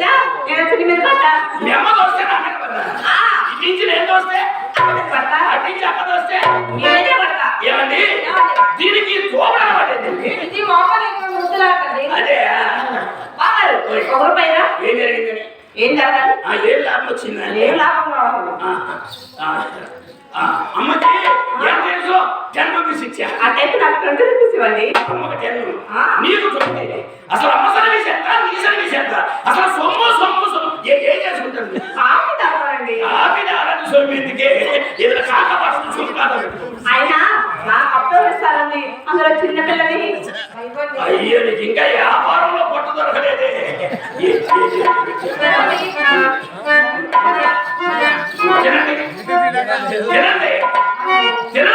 తోసిందా నేను వచ్చి మీరు పడ్డా? మీ అమ్మ దోస్తే నాన్న కదా ఇటు నుంచి నేను దోస్తే? పడతా అటు నుంచి అక్క దోస్తే? నేనే పడతా ఏమండి? దీనికి తోపడం అనమాట ఇది మామూలు ముద్దులాటండి. అదే బాబారు ఒక రూపాయి ఏం జరిగిందని ఏం జరగాలి ఏం లాభం వచ్చిందని ఏం లాభం అమ్మకి ఏం తెలుసు? జన్మకి శిక్ష. అట్టయితే నాకు ఇవ్వండి అమ్మకి ఆ. నీకు ట్వంటీ అసలు అమ్మ సర్వీస్ ఎంత? నీ సర్వీస్ ఎంత? అసలు సొమ్ము సొమ్ము సొమ్ము. ఏ- తాగుతానండి ఆపిన ఆడని సొమ్ము ఎందుకే? ఏదైనా కాక పడుతుంది సొమ్ము పెట్టుకుంటుంది. అయినా నాకు అప్పు ఇస్తారండి అందులో చిన్న పిల్లని అయ్యో నీకు ఇంకా వ్యాపారంలో పట్టు దొరకలేదే. తినండి. తినండి. తినండి.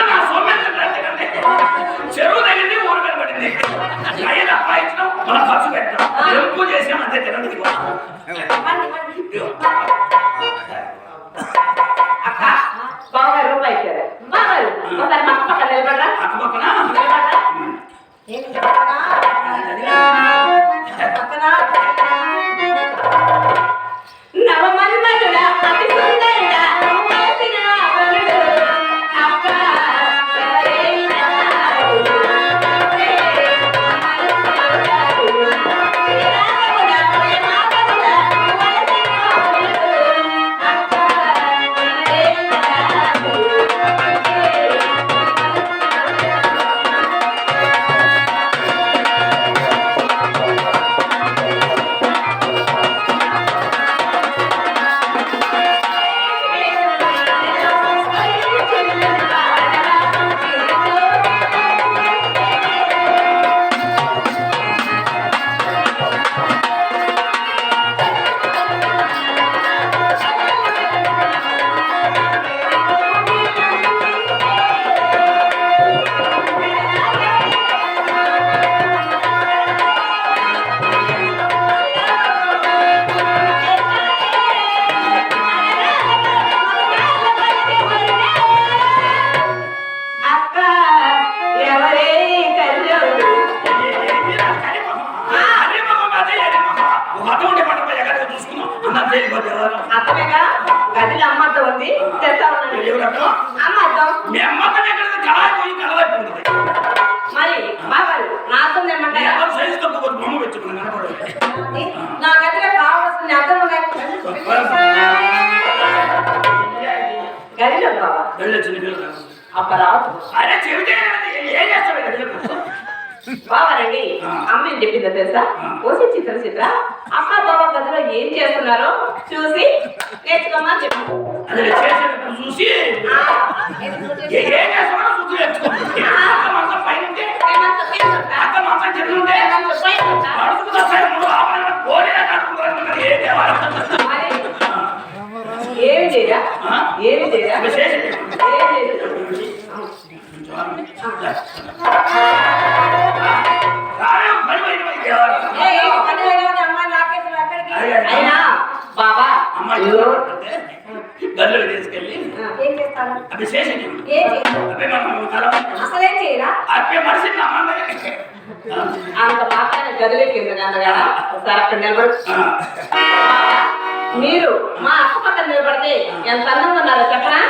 అయ్యి అప్పాయించడం మనం ఖర్చు పెట్టడం ఎంపు చేసాం అంతే తినండి ఉంది తెస్తా ఉండండి అమ్మ? అర్థం మరి బాబాలు నాతో తెమ్మంటారా నా గదిలో కావాల్సిన అర్థం గదిలో బాబా అప్ప రావద్దు. బాబారండి ఆ. అమ్మ ఏం చెప్పిందో తెలుసా. ఓసి చిత్ర చిత్ర అక్క బాబా గదిలో ఏం చేస్తున్నారో చూసి నేర్చుకోమని చెప్పు. చూసి చేయరా? చేయరా? ఏమి చేయరా? బాబా అమ్మాయి తీసుకెళ్ళి ఏం చేస్తాను ఏం అసలేం చేయరా అప్పే మనిషి అంత మాత్రాన్ని గదిలోకి ఒకసారి అక్కడ నిలబడు మీరు మా అక్క పక్కన నిలబడితే ఎంత అందంగా ఉన్నారో చెప్పరా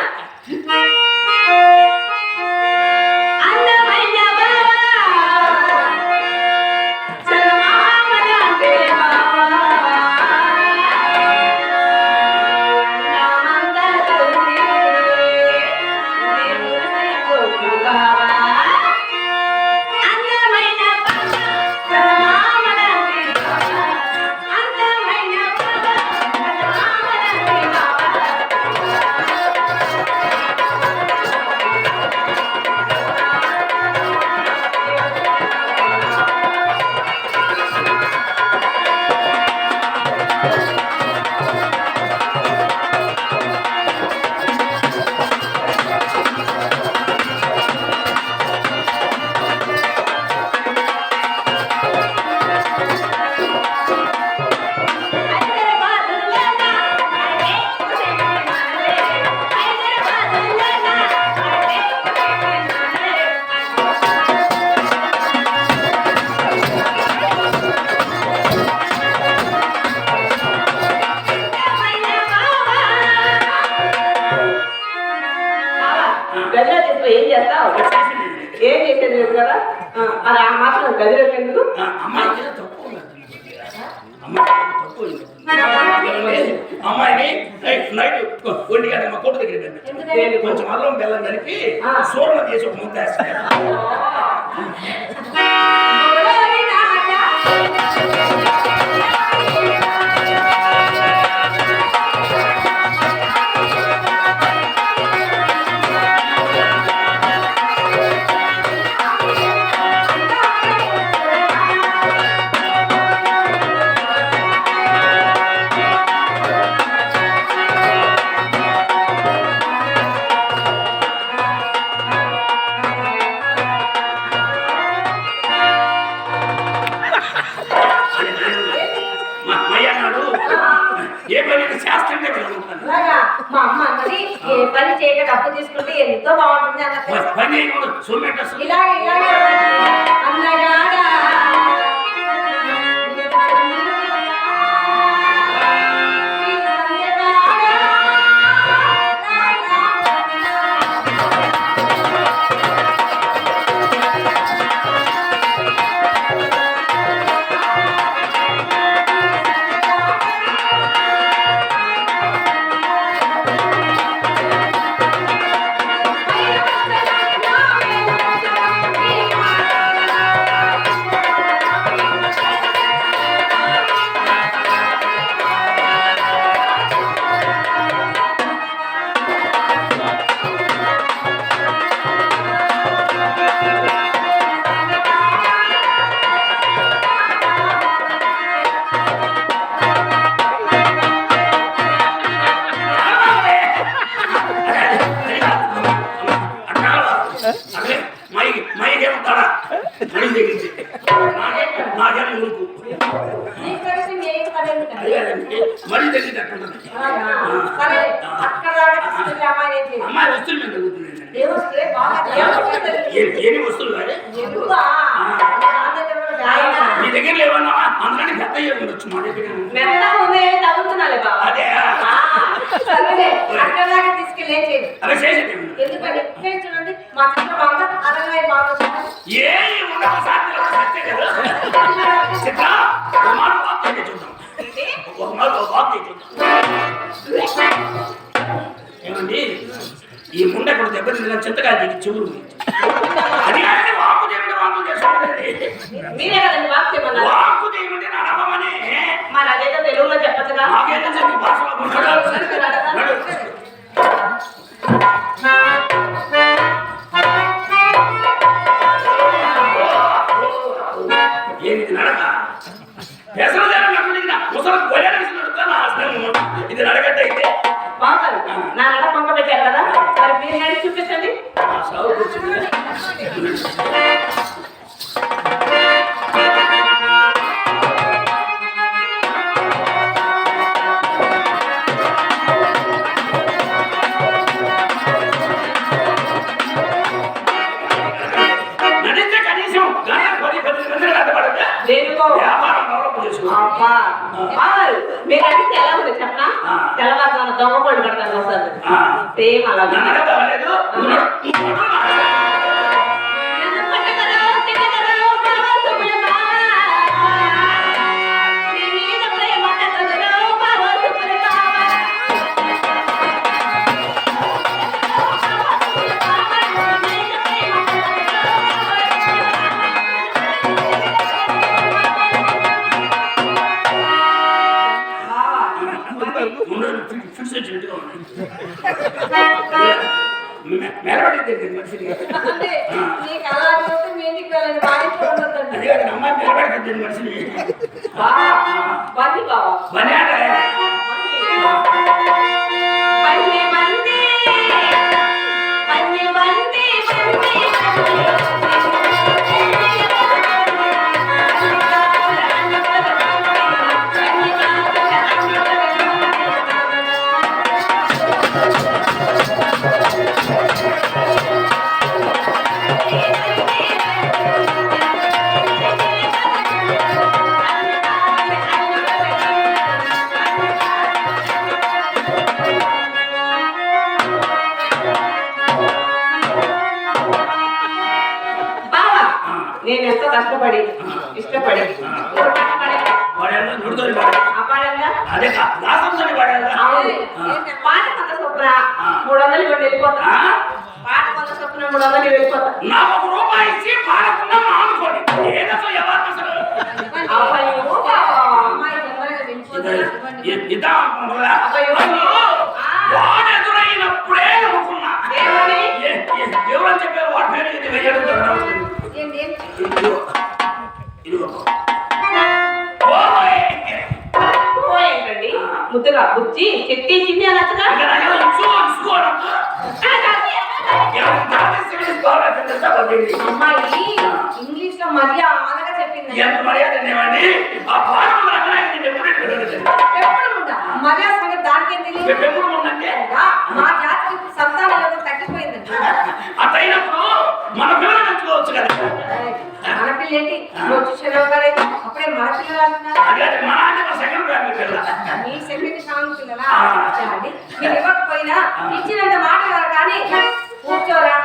తక్కువ ఉన్నట్టుంది. అమ్మాయిని నైట్ నైట్ ఒంటి గంట మా కొట్టు దగ్గర? కొంచెం అల్లం బెల్లం కలిపి. సూరణ చేసి ఒక ముద్ద மணியை கொடு దేవస్తే ఏమి వస్తువులు? నా దగ్గర లేవన్నా అందుకని పెద్ద అయ్యి ఉండొచ్చు మా దగ్గర అదే చేసేది చూడండి మా చిన్న బాగా అరవై బాగా ఏ సాధ్యం చిత్ర ఒక మాట చూద్దాం ఒక మాట చూద్దాం ఏమండి ఈ ముండ ఇక్కడ దెబ్బ తిన్న చింతకాయ దిగి చెవులు అది వాకు వాకు మీరే కదండి వాకు మరి అదేదో తెలుగులో చెప్పచ్చుగా చెప్పి భాషలో. ఏమిది నడక? బాగారు మీరు అడిగితే ఎలా ఉంది చెప్పనా? ఆ. తెల్లవారుజామున దొంగ కోళ్ళు కడతాను వస్తారు. సేమ్ అలాగే. మెలబడిద్ది మనిషిని బండి బావా ఆ పాడంగా అదే దాసంతోని పాడాలి? అవును. పాట కొంత చొప్పున మూడు వందలు ఇవ్వండి వెళ్ళిపోతా. పాట కొంత చొప్పున మూడు వందలు వెళ్ళిపోతా. నాకు ఒక రూపాయి ఇచ్చి పాడకుండా మానుకోండి. ఎవరు అసలు. ఇద్దాం అనుకుంటున్నా. వాడు ఎదురైనప్పుడే అనుకున్నా. ఎవరని చెప్పారు? వాడి పేరు ఇది వెయ్యడం ఉండేవండి ఆ పాట రంగనాయకు నేను ఎప్పుడూ చూడలేదు. ఎప్పుడు ఉంటా మర్యాద సంగతి దానికేం తెలియదు. మా జాతికి సంతానం తగ్గిపోయిందండి. అట్లయినప్పుడు మన పిల్లలు పెంచుకోవచ్చు కదా. మన పిల్ల ఏంటి అప్పుడే మన పిల్లలు అంటున్నారు. ఇచ్చినంత మాట కానీ కూర్చోరా?